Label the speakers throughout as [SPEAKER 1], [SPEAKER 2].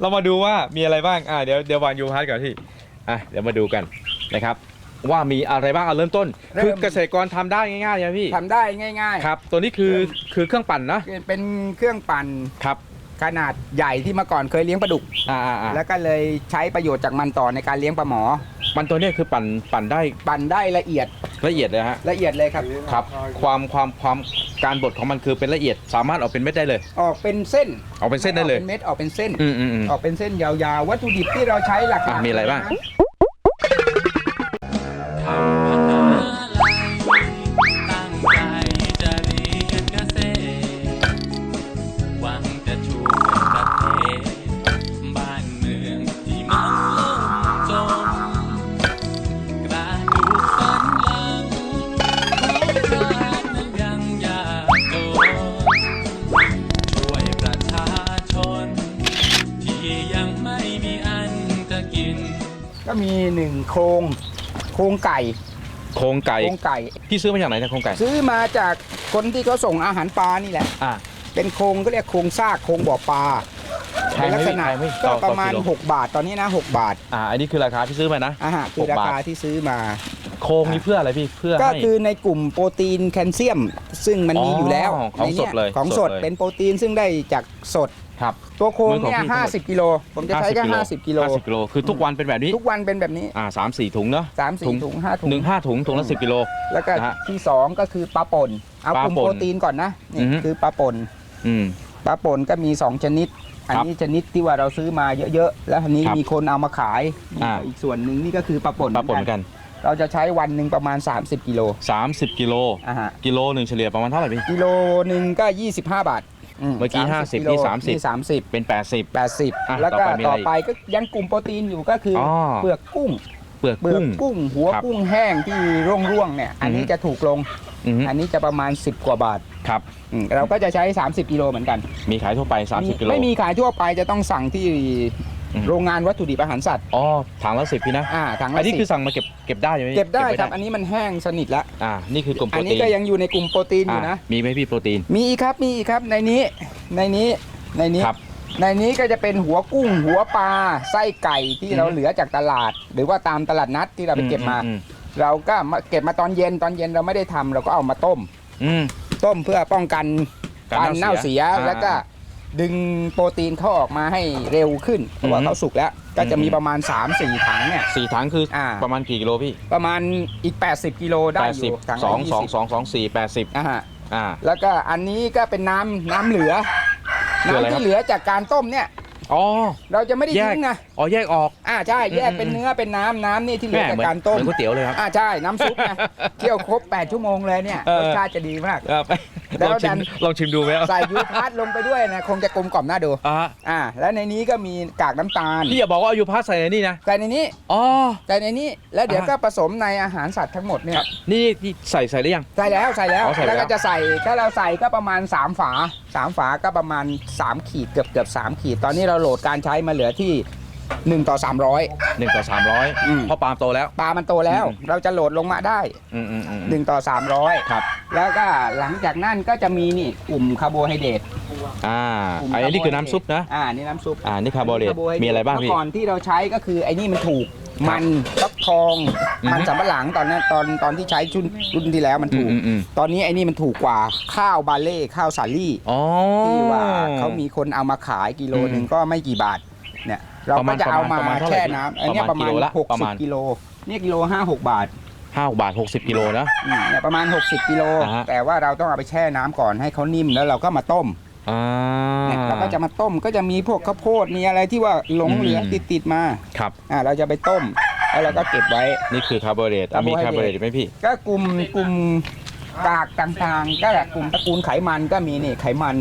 [SPEAKER 1] เรามาดูว่ามีอะไรบ้างอ่าเดี๋ยวเดี๋ยววางยูพาร์ทก่อนที่อะเดี๋ยวมาดูกันนะครับ ว่ามีอะไรบ้างเอาเริ่มต้น
[SPEAKER 2] เริ่ม
[SPEAKER 1] คือเกษตรกรทำได้ง่ายๆนะพี่
[SPEAKER 2] ทำได้ง่าย
[SPEAKER 1] ครับ ตัวนี้คือคือเครื่องปั่นนะ
[SPEAKER 2] ๆเป็นเครื่องปั่น
[SPEAKER 1] ครับ
[SPEAKER 2] ขนาดใหญ่ที่เมื่อก่อนเคยเลี้ยงปลาดุก
[SPEAKER 1] อ่าอ่าอ่า
[SPEAKER 2] แล้วก็เลยใช้ประโยชน์จากมันต่อในการเลี้ยงปลาหมอ
[SPEAKER 1] มันตัวเนี้ยคือปั่นปั่นได้
[SPEAKER 2] ปั่นได้ละเอียด
[SPEAKER 1] ละเอียดเลยฮะ
[SPEAKER 2] ละเอียดเลยครับ
[SPEAKER 1] ครับ ความความความ การบดของมันคือเป็นละเอียดสามารถออกเป็นเม็ดได้เลย
[SPEAKER 2] ออกเป็นเส้น
[SPEAKER 1] ออกเป็นเส้นได้เลย
[SPEAKER 2] ออกเป็นเม็ดออกเป็นเส้น
[SPEAKER 1] อืมอืมอืม
[SPEAKER 2] ออกเป็นเส้นยาวๆ วัตถุดิบที่เราใช้หลัก
[SPEAKER 1] อะ
[SPEAKER 2] ๆ
[SPEAKER 1] มีอะไรบ้าง
[SPEAKER 3] ตั้
[SPEAKER 2] มีหนึ่งโครงโครงไก่
[SPEAKER 1] โครงไก่
[SPEAKER 2] โครงไก่
[SPEAKER 1] พี่ซื้อมาจากไหนเนะโครงไก่
[SPEAKER 2] ซื้อมาจากคนที่เขาส่งอาหารปลานี่แหละ
[SPEAKER 1] อ่า
[SPEAKER 2] เป็นโครงก็เรียกโครงซากโครงบ่อปลา
[SPEAKER 1] แพ
[SPEAKER 2] เป็
[SPEAKER 1] ง
[SPEAKER 2] น
[SPEAKER 1] ไหม
[SPEAKER 2] ลักษณะ
[SPEAKER 1] แพงไหม
[SPEAKER 2] ก็
[SPEAKER 1] ต่อ
[SPEAKER 2] ประมาณ
[SPEAKER 1] ต่อกิโล
[SPEAKER 2] 6 บาทตอนนี้นะ 6 บาท
[SPEAKER 1] อ่าอันนี้คือราคาที่ซื้อมานะ
[SPEAKER 2] อาหารคือ
[SPEAKER 1] หก
[SPEAKER 2] รา
[SPEAKER 1] บาท
[SPEAKER 2] คาที่ซื้อมา
[SPEAKER 1] โครงนี้เพื่ออะไรพี่ เพื่อ
[SPEAKER 2] ก็
[SPEAKER 1] ให้
[SPEAKER 2] คือในกลุ่มโปรตีนแคลเซียม ซึ่งมันมี
[SPEAKER 1] อ๋อ
[SPEAKER 2] อยู่แล้ว
[SPEAKER 1] ของ
[SPEAKER 2] ใน
[SPEAKER 1] ส
[SPEAKER 2] นี่
[SPEAKER 1] ดเลย
[SPEAKER 2] ของสด
[SPEAKER 1] สดเลย
[SPEAKER 2] เป็นโปรตีนซึ่งได้จากสด
[SPEAKER 1] ครับ
[SPEAKER 2] ตัวโครง
[SPEAKER 1] เหมือนของ
[SPEAKER 2] เนี่ย
[SPEAKER 1] พี่ทั้งหมด
[SPEAKER 2] 50กิโลผมจะใช้แค่50กิโล
[SPEAKER 1] 50กิโลคือทุกวันเป็นแบบนี้
[SPEAKER 2] ทุกวันเป็นแบบนี้
[SPEAKER 1] อ่าสามสี่ถุงเนาะ
[SPEAKER 2] 3 4ถุง5ถุง
[SPEAKER 1] หนึ่งห้าถุงถุงละสิบกิโล
[SPEAKER 2] แล้วก็
[SPEAKER 1] นะฮะ
[SPEAKER 2] ที่2ก็คือปลาป่นเอา
[SPEAKER 1] ปลาก
[SPEAKER 2] ลุ่ม
[SPEAKER 1] ป่น
[SPEAKER 2] โปรตีนก่อนนะนี่
[SPEAKER 1] อือฮึ
[SPEAKER 2] คือปลาป่น
[SPEAKER 1] อืม
[SPEAKER 2] ปลาป่นก็มี2ชนิดอันนี้ชนิดที่ว่าเราซื้อมาเยอะๆ แล้วอันนี้
[SPEAKER 1] ครับ
[SPEAKER 2] มีคนเอามาขาย
[SPEAKER 1] อ่า
[SPEAKER 2] อีกส่วนหนึ่งนี่ก็คือปลาป่น
[SPEAKER 1] ปลาป่นเหมือนกัน
[SPEAKER 2] เราจะใช้วันหนึ่งประมาณ 30 กิโล
[SPEAKER 1] 30 กิโล
[SPEAKER 2] อ่าฮะ
[SPEAKER 1] กิโลหนึ่งเฉลี่ยประมาณเท่าไหร่พี่
[SPEAKER 2] กิโลหนึ่งก็ 25 บาท
[SPEAKER 1] เมื่อกี้
[SPEAKER 2] 30
[SPEAKER 1] 50
[SPEAKER 2] กิโล
[SPEAKER 1] นี่30
[SPEAKER 2] นี่30
[SPEAKER 1] เป็น80อะ
[SPEAKER 2] 80แล้วก็
[SPEAKER 1] ต่
[SPEAKER 2] ต่
[SPEAKER 1] อ
[SPEAKER 2] อ
[SPEAKER 1] ไป
[SPEAKER 2] ไปก็ยังกลุ่มโปรตีนอยู่ก็คืออ
[SPEAKER 1] อ
[SPEAKER 2] เปลือกกุ้ง
[SPEAKER 1] เปลือก
[SPEAKER 2] เปลือก
[SPEAKER 1] กุ้ง
[SPEAKER 2] กุ้ง หัว
[SPEAKER 1] ครับ
[SPEAKER 2] กุ้งแห้งที่ร่วงๆเนี่ยอันนี้
[SPEAKER 1] อือฮึ
[SPEAKER 2] จะถูกลง
[SPEAKER 1] อือฮึ
[SPEAKER 2] อันนี้จะประมาณ 10 กว่าบาท
[SPEAKER 1] ครับ
[SPEAKER 2] อืมเราก็จะใช้ 30 กิโลเหมือนกัน
[SPEAKER 1] มีขายทั่วไป 30กิโล
[SPEAKER 2] ไม่มีขายทั่วไปจะต้องสั่งที่
[SPEAKER 1] อืม
[SPEAKER 2] โรงงานวัตถุดิบอาหารสัตว์
[SPEAKER 1] อ๋อถังละสิบพี่นะ
[SPEAKER 2] อ่าถัง
[SPEAKER 1] อั
[SPEAKER 2] ละ
[SPEAKER 1] นนี้
[SPEAKER 2] สิ
[SPEAKER 1] คือบสั่งมาเก็บเก็บได้ใช่ไหม
[SPEAKER 2] เก็บได้
[SPEAKER 1] ว้
[SPEAKER 2] ครับ อันนี้มันแห้งสนิทแล้ว
[SPEAKER 1] อ่านี่คือกลุ่มโป
[SPEAKER 2] อั
[SPEAKER 1] ร
[SPEAKER 2] นนี้
[SPEAKER 1] ตีน
[SPEAKER 2] ก็ยังอยู่ในกลุ่มโปรตีนอยู่นะ
[SPEAKER 1] อะมีไหมพี่โปรตีน
[SPEAKER 2] มีอีกครับมีอีกครับในนี้ในนี้ในนี้
[SPEAKER 1] ครับ
[SPEAKER 2] ในนี้ก็จะเป็นหัวกุ้ง หัวปลาไส้ไก่ที่
[SPEAKER 1] อืม
[SPEAKER 2] เราเหลือจากตลาด หรือว่าตามตลาดนัดที่เราไปเก็บมา
[SPEAKER 1] อืม
[SPEAKER 2] เราก็มาเก็บมาตอนเย็นตอนเย็นเราไม่ได้ทำเราก็เอามาต้ม
[SPEAKER 1] อืม
[SPEAKER 2] ต้มเพื่อป้องกัน
[SPEAKER 1] การ
[SPEAKER 2] การ
[SPEAKER 1] เน่า
[SPEAKER 2] เน่า
[SPEAKER 1] เสี
[SPEAKER 2] เสี
[SPEAKER 1] ย
[SPEAKER 2] ย
[SPEAKER 1] อ่า
[SPEAKER 2] แล้วก็ ดึงโปรตีนเขาออกมาให้เร็วขึ้นเพราะว่า
[SPEAKER 1] อืม
[SPEAKER 2] เขาสุกแล้ว ก็จะมี
[SPEAKER 1] อืม
[SPEAKER 2] ประมาณ 3-4ถังเนี่ย
[SPEAKER 1] สี่ถังคืออา ประมาณกี่กิโลพี่
[SPEAKER 2] ประมาณอีก 80 กิโลได้
[SPEAKER 1] แปด
[SPEAKER 2] อ
[SPEAKER 1] สิบ
[SPEAKER 2] ยู่ถัง
[SPEAKER 1] สอง
[SPEAKER 2] ละ
[SPEAKER 1] สอง
[SPEAKER 2] 20
[SPEAKER 1] สองสองสี่แปดสิบ
[SPEAKER 2] อ่าฮะ
[SPEAKER 1] อ่า
[SPEAKER 2] แล้วก็อันนี้ก็เป็นน้ำน้ำเหลือ
[SPEAKER 1] คืออะไร
[SPEAKER 2] น้ำ
[SPEAKER 1] ครับ
[SPEAKER 2] ที่เหลือจากการต้มเนี่ย
[SPEAKER 1] อ๋อ
[SPEAKER 2] เราจะไม่ได้
[SPEAKER 1] แยก
[SPEAKER 2] ทิ้งนะ
[SPEAKER 1] อ๋อแยกออก
[SPEAKER 2] อ่าใช่แยก
[SPEAKER 1] อืม
[SPEAKER 2] เป็นเนื้อเป็นน้ำน้ำนี่ที่เหลื
[SPEAKER 1] แม่
[SPEAKER 2] อจาก
[SPEAKER 1] เหมือน
[SPEAKER 2] การต้ม
[SPEAKER 1] เหมือนก๋วยเตี๋ยวเลยครับ
[SPEAKER 2] อ่าใช่น้ำซุปนะเคี่ยวครบ 8 ชั่วโมงเลยเนี่ย
[SPEAKER 1] เออ
[SPEAKER 2] รสชาติจะดีมาก
[SPEAKER 1] เออไป
[SPEAKER 2] แล้
[SPEAKER 1] ล
[SPEAKER 2] ว
[SPEAKER 1] องชิ
[SPEAKER 2] ดั
[SPEAKER 1] ม
[SPEAKER 2] น
[SPEAKER 1] ลองชิมดูไหมครับ
[SPEAKER 2] ใส่ยูพาร์ตลงไปด้วยนะคงจะกลมกล่อมน่าดู
[SPEAKER 1] อ่า
[SPEAKER 2] อ่าแล้วในนี้ก็มีกากน้ำตาล
[SPEAKER 1] พี่อย่าบอกว่าอายุพัสใส่ในนี่นะ
[SPEAKER 2] ใส่ในนี้
[SPEAKER 1] อ๋อ
[SPEAKER 2] ใส่ในนี้แล้วเดี๋ยว
[SPEAKER 1] อ่า
[SPEAKER 2] ก็ผสมในอาหารสัตว์ทั้งหมดเนี่ย
[SPEAKER 1] นี่นี่ใส่ใส่ได้ยัง
[SPEAKER 2] ใส่แล้วใส่แล้ว
[SPEAKER 1] อ๋อใส่แล้ว
[SPEAKER 2] แล้วก็จะใส่ถ้าเราใส่ก็ประมาณ 3 ฝา 3 ฝาก็ประมาณ 3 ขีดเกือบเกือบ3ขีด ตอนนี้เราโหลดการใช้มาเหลือที่ 1 ต่อ 300
[SPEAKER 1] หนึ่งต่อสามร้อย
[SPEAKER 2] อืม
[SPEAKER 1] เพราะปาล์มโตแล้ว
[SPEAKER 2] ปลามันโตแล้ว
[SPEAKER 1] อืม
[SPEAKER 2] เราจะโหลดลงมาได้
[SPEAKER 1] อืมอืมอืม
[SPEAKER 2] 1 ต่อ 300
[SPEAKER 1] ครับ
[SPEAKER 2] แล้วก็หลังจากนั้นก็จะมีนี่กลุ่มคาร์โบไฮเดรต
[SPEAKER 1] อ่า
[SPEAKER 2] กลุ่ม
[SPEAKER 1] อันนี้คือน้ำซุปนะ
[SPEAKER 2] อ่านี่น้ำซุป
[SPEAKER 1] อ่านี่คาร์โบไฮเดรต
[SPEAKER 2] คาร์โบไฮเดรต
[SPEAKER 1] มีอะไรบ้างพี่
[SPEAKER 2] เมื่อก่อนที่เราใช้ก็คือไอ้นี่มันถูก
[SPEAKER 1] ครับ
[SPEAKER 2] มันฟักทอง
[SPEAKER 1] อือฮึ
[SPEAKER 2] มันสำปะหลังตอนนั้นตอนตอนที่ใช้ชุนรุ่นที่แล้วมัน
[SPEAKER 1] อื
[SPEAKER 2] ถู
[SPEAKER 1] ม
[SPEAKER 2] ก
[SPEAKER 1] อืมอืม
[SPEAKER 2] ตอนนี้ไอ้นี่มันถูกกว่าข้าวบาเล่ข้าวสาลี่
[SPEAKER 1] อ๋อ
[SPEAKER 2] ที่ว่าเขามีคนเอามาขายกิโลหนึ่ง
[SPEAKER 1] อืม
[SPEAKER 2] ก็ไม่กี่บาทเนี่ย เรา
[SPEAKER 1] ประมา
[SPEAKER 2] ก็
[SPEAKER 1] ณ
[SPEAKER 2] จะเอามา
[SPEAKER 1] ประมาณเท่าไหร่
[SPEAKER 2] แช่น้ำอันเนี้ย
[SPEAKER 1] ป
[SPEAKER 2] ประระ
[SPEAKER 1] มา
[SPEAKER 2] มา
[SPEAKER 1] ณ
[SPEAKER 2] ณ
[SPEAKER 1] กิโลละ
[SPEAKER 2] หก
[SPEAKER 1] ประ
[SPEAKER 2] สิ
[SPEAKER 1] มา
[SPEAKER 2] บ
[SPEAKER 1] ณ
[SPEAKER 2] กิโลเนี่ยกิโลห้าหกบาท
[SPEAKER 1] ห้าบาทหกสิบกิโลนะ
[SPEAKER 2] อืมเนี่ยประมาณ60กิโล
[SPEAKER 1] อ่าฮะ
[SPEAKER 2] แต่ว่าเราต้องเอาไปแช่น้ำก่อนให้เขานิ่มแล้วเราก็มาต้ม
[SPEAKER 1] อ่า
[SPEAKER 2] เนี่ยเราก็จะมาต้มก็จะมีพวกข้าวโพดมีอะไรที่ว่าหลงเหลือ
[SPEAKER 1] อืม
[SPEAKER 2] ติดติดๆมา
[SPEAKER 1] ครับ
[SPEAKER 2] อ่าเราจะไปต้มแล้วเราก็เก็บไว้
[SPEAKER 1] นี่คือคาร์โบไฮเดรตอะมีคา
[SPEAKER 2] คา
[SPEAKER 1] ร์
[SPEAKER 2] ร์
[SPEAKER 1] โบ
[SPEAKER 2] โบ
[SPEAKER 1] ไฮ
[SPEAKER 2] ไฮ
[SPEAKER 1] เด
[SPEAKER 2] เด
[SPEAKER 1] ร
[SPEAKER 2] ร
[SPEAKER 1] ต
[SPEAKER 2] ต
[SPEAKER 1] ไหมพี่
[SPEAKER 2] ก็กลุ่มกลุ่มกากต่างๆ ก็กลุ่มตระกูลไขมันก็มีนี่ไขมัน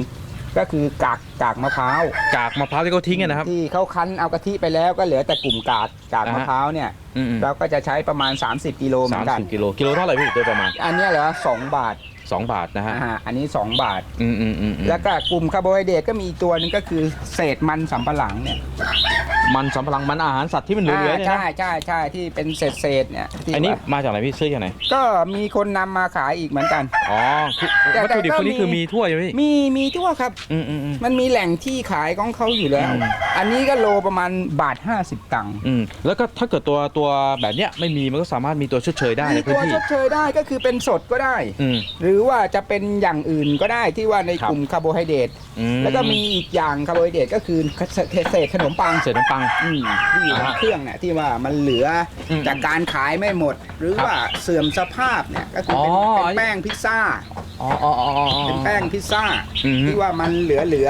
[SPEAKER 2] ก็คือกากกากมะพร้าว
[SPEAKER 1] กากมะพร้าวที่เขาทิ้งอะนะครับ
[SPEAKER 2] ที่เขาคั้นเอากะทิไปแล้วก็เหลือแต่กลุ่มกากจาก
[SPEAKER 1] อ่าฮะ
[SPEAKER 2] มะพร้าวเนี่ย
[SPEAKER 1] อืมอืม
[SPEAKER 2] เราก็จะใช้ประมาณ 30กิโลเหมื
[SPEAKER 1] สา
[SPEAKER 2] อ
[SPEAKER 1] ม
[SPEAKER 2] นกัน
[SPEAKER 1] สิบกิโลกิโลเท่าไหร่พี่โดยประมาณ
[SPEAKER 2] อันเนี้ยเหรอสองบาท
[SPEAKER 1] สองบาทนะฮะ
[SPEAKER 2] อ่าอันนี้ 2 บาท
[SPEAKER 1] อืมอืมอืมอืม
[SPEAKER 2] แล้วก็กลุ่มคาร์โบไฮเดรตก็มีอีกตัวหนึงก็คือเศษมันสำปะหลังเนี่ย
[SPEAKER 1] มันสำปะหลังมันอาหารสัตว์ที่มันเหลือๆเนี่ย
[SPEAKER 2] ใช่
[SPEAKER 1] นะ
[SPEAKER 2] ใช่ใช่ที่เป็นเศษเศษๆเนี่ยที่
[SPEAKER 1] อันนี้
[SPEAKER 2] ว่า
[SPEAKER 1] มาจากไหนพี่ซื้อจากไหน
[SPEAKER 2] ก็มีคนนำมาขายอีกเหมือนกัน
[SPEAKER 1] อ๋อคือ
[SPEAKER 2] แต่
[SPEAKER 1] วัตถุดิบ
[SPEAKER 2] แต่ก็
[SPEAKER 1] คนนี้
[SPEAKER 2] มี
[SPEAKER 1] คือมีทั่วใช่ไหมพี่
[SPEAKER 2] มีมีทั่วครับ
[SPEAKER 1] อืมอืมอืม
[SPEAKER 2] มันมีแหล่งที่ขายของเขาอยู่แล้ว
[SPEAKER 1] อืม
[SPEAKER 2] อันนี้ก็โลประมาณบาท 50 ตังค์
[SPEAKER 1] อืมแล้วก็ถ้าเกิดตัวตัวแบบเนี้ยไม่มีมันก็สามารถมีตัวชดเชยได้
[SPEAKER 2] มี
[SPEAKER 1] ในพื้
[SPEAKER 2] ตั
[SPEAKER 1] น
[SPEAKER 2] ว
[SPEAKER 1] ที่
[SPEAKER 2] ชดเชยได้ก็คือเป็นสดก็ได้
[SPEAKER 1] อืม
[SPEAKER 2] หรือว่าจะเป็นอย่างอื่นก็ได้ที่ว่าใน
[SPEAKER 1] ครับ
[SPEAKER 2] กลุ่มคาร์โบไฮเดรต
[SPEAKER 1] อื
[SPEAKER 2] แล้วก็มีอีกอย่างคาร์โบไฮเดรตก็คือเศษขนมปัง
[SPEAKER 1] เศษน้ำปัง
[SPEAKER 2] อืมที่อยู่ใน
[SPEAKER 1] อ่า
[SPEAKER 2] เครื่องเนี่ยที่ว่ามันเหลืออ
[SPEAKER 1] ม
[SPEAKER 2] จากการขายไม่หมด หรือ
[SPEAKER 1] ครับ
[SPEAKER 2] ว่าเสื่อมสภาพเนี่ยก็คือเป็น
[SPEAKER 1] อ๋อ
[SPEAKER 2] เป็นแป้งพิซซ่า
[SPEAKER 1] อ๋ออ๋ออ๋ออ๋อ
[SPEAKER 2] เป็นแป้งพิซซ่า
[SPEAKER 1] อืม
[SPEAKER 2] ที่ว่ามันเหลือเหลือ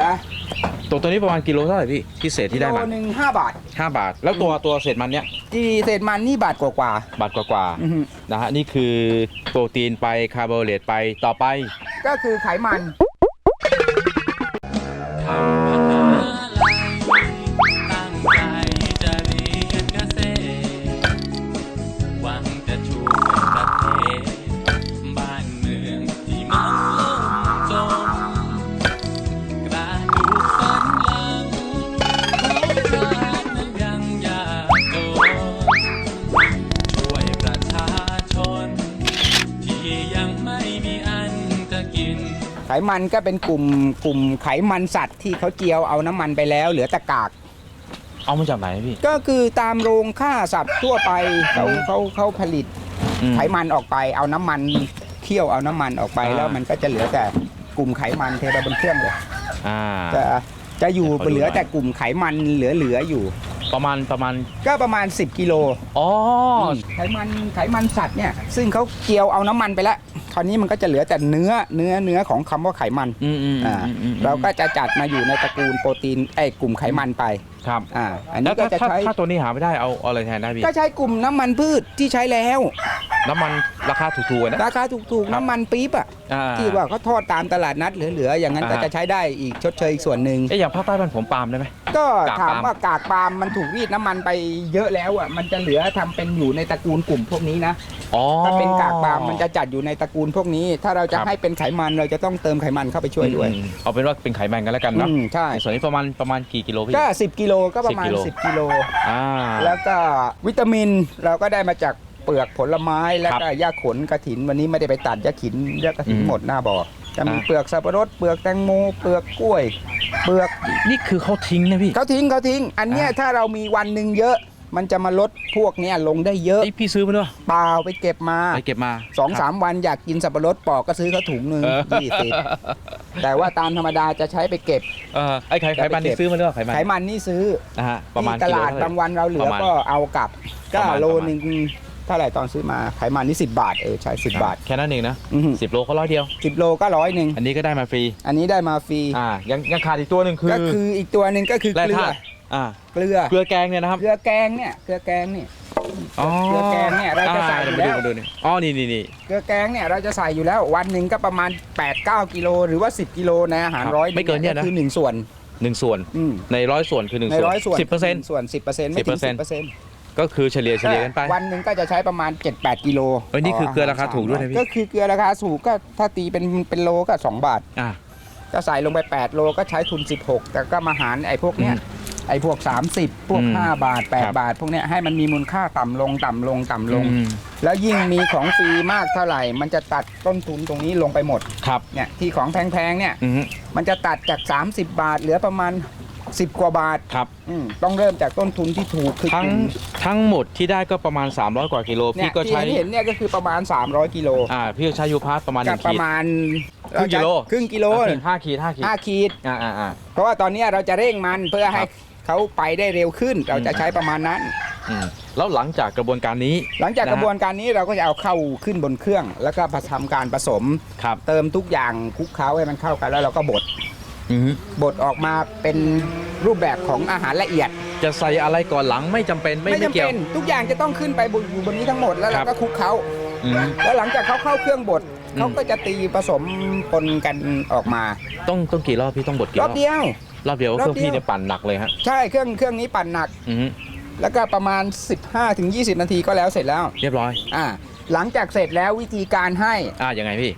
[SPEAKER 1] ตัวตัวนี้ประมาณกิโลเท่าไหร่พี่ที่เศษ
[SPEAKER 2] ๆ
[SPEAKER 1] ที่ได้
[SPEAKER 2] โล
[SPEAKER 1] มา
[SPEAKER 2] หนึ่งห้าบาท
[SPEAKER 1] ห้าบาท แล้วตัวตัวเศษมันเนี้ย
[SPEAKER 2] ที่เศษมันนี่บาทกว่า
[SPEAKER 1] บาทกว่า
[SPEAKER 2] ๆอือฮึ
[SPEAKER 1] ๆนะฮะนี่คือโปรตีนไปคาร์โบไฮเดรตไปต่อไป
[SPEAKER 2] ก็คือไขมัน
[SPEAKER 3] ท
[SPEAKER 2] ไขมันก็เป็นกลุ่มกลุ่มไขมันสัตว์ที่เขาเจียวเอาน้ำมันไปแล้ว เหลือแต่กาก
[SPEAKER 1] เอามาจากไหนพี่
[SPEAKER 2] ก็คือตามโรงฆ่าสัตว์ทั่วไปเขาเขาเขาผลิต
[SPEAKER 1] อืม
[SPEAKER 2] ไขมันออกไป เอาน้ำมันเคี่ยวเอาน้ำมันออกไป
[SPEAKER 1] อ่า
[SPEAKER 2] แล้วมันก็จะเหลือแต่กลุ่มไขมันเทไปบนเครื่องเลย
[SPEAKER 1] อ่า
[SPEAKER 2] จะจะอยู่
[SPEAKER 1] ขอดู
[SPEAKER 2] เหลือ
[SPEAKER 1] หน่อย
[SPEAKER 2] แต่กลุ่มไขมันเหลือๆอยู่
[SPEAKER 1] ประมาณประมาณ
[SPEAKER 2] ก็ประมาณ 10 กิโล
[SPEAKER 1] อ๋ออ
[SPEAKER 2] ไขมันไขมันสัตว์เนี่ยซึ่งเขาเจียวเอาน้ำมันไปแล้ว คราวนี้มันก็จะเหลือแต่เนื้อเนื้อเนื้อของคำว่าไขมัน
[SPEAKER 1] อืมอืม
[SPEAKER 2] อ่า
[SPEAKER 1] อืมอืม
[SPEAKER 2] เราก็จะจัดมาอยู่ในตระกูลโปรตีนไอ้กลุ่มไขมันไป
[SPEAKER 1] ครับ
[SPEAKER 2] อ่าอัน
[SPEAKER 1] แล้
[SPEAKER 2] นี้
[SPEAKER 1] ว
[SPEAKER 2] ก็
[SPEAKER 1] ถ้า
[SPEAKER 2] จะ
[SPEAKER 1] ถ้า
[SPEAKER 2] ใช้
[SPEAKER 1] ถ้าตัวนี้หาไม่ได้เอาเอาอะไรแทนได้พี่
[SPEAKER 2] ก็ใช้กลุ่มน้ำมันพืชที่ใช้แล้ว
[SPEAKER 1] น้ำมันราคาถูกๆอะนะ
[SPEAKER 2] ราคาถูกๆน้ำมันปี๊บอะ
[SPEAKER 1] อ่า
[SPEAKER 2] ที่ว่าเขาทอดตามตลาดนัดเหลือๆอย่างนั้นก็
[SPEAKER 1] อ่า
[SPEAKER 2] จะใช้ได้อีกชดเชยอีกส่วนหนึ่ง
[SPEAKER 1] เอ๊ะอย่างภาคใต้บ้านผมปาล์มได้ไหม
[SPEAKER 2] ก็
[SPEAKER 1] กาก
[SPEAKER 2] ถาม
[SPEAKER 1] ปาล์ม
[SPEAKER 2] ว่ากากปาล์มมันถูกรีดน้ำมันไปเยอะแล้วอะมันจะเหลือทำเป็นอยู่ในตระกูลกลุ่มพวกนี้นะ
[SPEAKER 1] อ๋อ
[SPEAKER 2] ถ้าเป็นกากปาล์มมันจะจัดอยู่ในตระกูลพวกนี้ ถ้าเราจะ
[SPEAKER 1] ครับ
[SPEAKER 2] ให้เป็นไขมันเราจะต้องเติมไขมันเข้าไปช่วยด้วย
[SPEAKER 1] อืมเอาเป็นว่าเป็นไขมันกันแล้วกันเนาะ
[SPEAKER 2] อืมใช่
[SPEAKER 1] ส่วนนี้ประมาณประมาณกี่กิโลพี่
[SPEAKER 2] ก็ 10 กิโลก็ประมาณ
[SPEAKER 1] 10กิโล
[SPEAKER 2] 10กิโล
[SPEAKER 1] อ่า
[SPEAKER 2] แล้วก็วิตามินเราก็ได้มาจากเปลือกผลไม้แล้ว
[SPEAKER 1] ครับ
[SPEAKER 2] ก็หญ้าขนกระถิน วันนี้ไม่ได้ไปตัดหญ้าขินหญ้ากระถิน
[SPEAKER 1] อืม
[SPEAKER 2] หมดหน้าบ่อ จะมี
[SPEAKER 1] อ่า
[SPEAKER 2] เปลือกสับปะรดเปลือกแตงโมเปลือกกล้วย เปลือก
[SPEAKER 1] นี่คือเขาทิ้งนะพี่
[SPEAKER 2] เขาทิ้งเขาทิ้ง อันเนี้ย
[SPEAKER 1] อ่า
[SPEAKER 2] ถ้าเรามีวันหนึ่งเยอะ มันจะมาลดพวกเนี้ยลงได้เยอะ
[SPEAKER 1] ไอยพี่ซื้อมาด้วย
[SPEAKER 2] เปล่าไปเก็บมา
[SPEAKER 1] ไปเก็บมา
[SPEAKER 2] สองสามวันอยากกินสับปะรดปอกก็ซื้อเขาถุงหนึ่ง
[SPEAKER 1] เออ
[SPEAKER 2] ยี่สิบแต่ว่าตามธรรมดาจะใช้ไปเก็บ
[SPEAKER 1] เออไอไข่ไข่มันนี่ซื้อมาด้วยไข่มัน
[SPEAKER 2] ไขมันนี่ซื้อ
[SPEAKER 1] นะฮะประมาณ
[SPEAKER 2] ที่ต
[SPEAKER 1] กิโล
[SPEAKER 2] ลาด
[SPEAKER 1] เท่าไหร่
[SPEAKER 2] บางวันเราเหลื
[SPEAKER 1] ป
[SPEAKER 2] อ
[SPEAKER 1] ระมาณ
[SPEAKER 2] ก็เอากลับก็
[SPEAKER 1] ประมาณ
[SPEAKER 2] โล
[SPEAKER 1] ประมาณ
[SPEAKER 2] หนึ่งเท่าไหร่ตอนซื้อมาไขมันนี่สิบบาทเออใช่สิบบาท
[SPEAKER 1] แค่นั้นเองนะ
[SPEAKER 2] อือหือ
[SPEAKER 1] สิบโลก็ร้อยเดียว
[SPEAKER 2] สิบโลก็ร้อยหนึ่ง
[SPEAKER 1] อันนี้ก็ได้มาฟรี
[SPEAKER 2] อันนี้ได้มาฟรี
[SPEAKER 1] อ่า ยังยังขาดอีกตัวหนึ่งคือ
[SPEAKER 2] ก็คืออีกตัวหนึ่งก็คือ
[SPEAKER 1] แร่
[SPEAKER 2] เกลือ
[SPEAKER 1] ธาตุอ่า
[SPEAKER 2] เกลือ
[SPEAKER 1] เกลือแกงเนี่ยนะครับ
[SPEAKER 2] เกลือแกงเนี่ยเกลือแกงเนี่ย
[SPEAKER 1] อ๋อ
[SPEAKER 2] เกลือแกงเนี่ยเราจะใส่
[SPEAKER 1] อ่
[SPEAKER 2] อยู่
[SPEAKER 1] เดี๋ยว
[SPEAKER 2] แล้ว
[SPEAKER 1] มาดูมาดูนี่อ๋อ นี่นี่นี่
[SPEAKER 2] เกลือแกงเนี่ยเราจะใส่อยู่แล้ววันหนึ่งก็ประมาณ 8-9 กิโลหรือว่า 10 กิโลในอาหาร
[SPEAKER 1] ครับ
[SPEAKER 2] ร้อย
[SPEAKER 1] ไม่เกินเนี่ยนะ
[SPEAKER 2] คือหนึ่งส่วน
[SPEAKER 1] หนึ่งส่วน
[SPEAKER 2] อืม
[SPEAKER 1] ในร้อยส่วนคือหนึ่ง
[SPEAKER 2] ใน
[SPEAKER 1] ส่วน
[SPEAKER 2] ร้อยส่วน
[SPEAKER 1] สิบเปอร์เซ็นต์
[SPEAKER 2] หงส่วนสิบเปอร์เซ็นต์ไม่ถึงสิบเปอร์เซ็นต์
[SPEAKER 1] ก็คือเฉลี่ยเฉลี่ยกันไป
[SPEAKER 2] วันหนึ่งก็จะใช้ประมาณ 7-8 กิโล
[SPEAKER 1] เอ้ยนี่คือเกลือราคาถูกด้วยนะพี่
[SPEAKER 2] ก็คือเกลือราคาถูกก็ถ้าตีเป็นเป็นโลก็ 2 บาท
[SPEAKER 1] อ่า
[SPEAKER 2] ก็ใส่ลงไป 8 โลก็ใช้ทุน 16 แต่ก็มาหารไอ้พวกเนี้ย
[SPEAKER 1] อืม
[SPEAKER 2] ไอ้พวก 30 พวก
[SPEAKER 1] อืม
[SPEAKER 2] 5 บาท
[SPEAKER 1] ครับ
[SPEAKER 2] 8 บาท พวกเนี้ยให้มันมีมูลค่าต่ำลงต่ำลงต่ำลง
[SPEAKER 1] อืม
[SPEAKER 2] แล้วยิ่งมีของฟรีมากเท่าไหร่ มันจะตัดต้นทุนตรงนี้ลงไปหมด
[SPEAKER 1] ครับ
[SPEAKER 2] เนี่ยที่ของแพงๆเนี่ย
[SPEAKER 1] อือฮึ
[SPEAKER 2] มันจะตัดจาก 30 บาทเหลือประมาณ 10 กว่าบาท
[SPEAKER 1] ครับ
[SPEAKER 2] อืมต้องเริ่มจากต้นทุนที่ถูกคือ
[SPEAKER 1] ทั้งทั้งหมดที่ได้ก็ประมาณ 300 กว่ากิโล
[SPEAKER 2] เนี่
[SPEAKER 1] พี่
[SPEAKER 2] ย
[SPEAKER 1] ก็
[SPEAKER 2] ที่
[SPEAKER 1] ใช้
[SPEAKER 2] เห็นเนี่ยก็คือประมาณ 300 กิโล
[SPEAKER 1] อ่าพี่ก็ใช้ยูพาร์ทประมาณห
[SPEAKER 2] กั
[SPEAKER 1] นึ่
[SPEAKER 2] บ
[SPEAKER 1] ง
[SPEAKER 2] ป
[SPEAKER 1] ขีด
[SPEAKER 2] ระมาณ
[SPEAKER 1] ครึ่งกิโล
[SPEAKER 2] ครึ่งกิโล
[SPEAKER 1] อะห้าขีดห้าขีด
[SPEAKER 2] ห้าขีด
[SPEAKER 1] อ่าอ่าอ่า
[SPEAKER 2] เพราะว่าตอนเนี้ยเราจะเร่งมันเพื่อให้
[SPEAKER 1] ครับ
[SPEAKER 2] เขาไปได้เร็วขึ้น เราจะ
[SPEAKER 1] อืม
[SPEAKER 2] ใช้ประมาณนั้น
[SPEAKER 1] อืมแล้วหลังจากกระบวนการนี้
[SPEAKER 2] หลังจาก
[SPEAKER 1] นะฮะ
[SPEAKER 2] กระบวนการนี้เราก็จะเอาเข้าขึ้นบนเครื่อง แล้วก็ทำการผสม
[SPEAKER 1] ครับ
[SPEAKER 2] เติมทุกอย่างคลุกเคล้าให้มันเข้ากันแล้วเราก็บด
[SPEAKER 1] อือฮึ
[SPEAKER 2] บดออกมาเป็นรูปแบบของอาหารละเอียด
[SPEAKER 1] จะใส่อะไรก่อนหลังไม่จำเป็นไม่ไม่
[SPEAKER 2] จำ
[SPEAKER 1] เกี่ยว
[SPEAKER 2] เป็นทุกอย่างจะต้องขึ้นไปบนอยู่บนนี้ทั้งหมดแล้ว
[SPEAKER 1] ครั
[SPEAKER 2] เรา
[SPEAKER 1] บ
[SPEAKER 2] ก็คลุกเคล้า
[SPEAKER 1] อืม
[SPEAKER 2] แล้วหลังจากเขาเข้าเครื่องบด
[SPEAKER 1] อืม
[SPEAKER 2] เขาก็จะตีผสมปนกันออกมา
[SPEAKER 1] ต้องต้องกี่รอบพี่ต้องบดกี่
[SPEAKER 2] ร
[SPEAKER 1] ร
[SPEAKER 2] อ
[SPEAKER 1] อ
[SPEAKER 2] บบเดียว
[SPEAKER 1] รอบเดียว
[SPEAKER 2] รอบ
[SPEAKER 1] เครื่องพี่
[SPEAKER 2] เดียว
[SPEAKER 1] เนี่ยปั่นหนักเลยฮะ
[SPEAKER 2] ใช่เครื่องเครื่องนี้ปั่นหนัก
[SPEAKER 1] อือฮึ
[SPEAKER 2] แล้วก็ประมาณ 15-20 นาทีก็แล้วเสร็จแล้ว
[SPEAKER 1] เรียบร้อย
[SPEAKER 2] อ่าหลังจากเสร็จแล้ววิธีการให้
[SPEAKER 1] อ่ายังไงพี่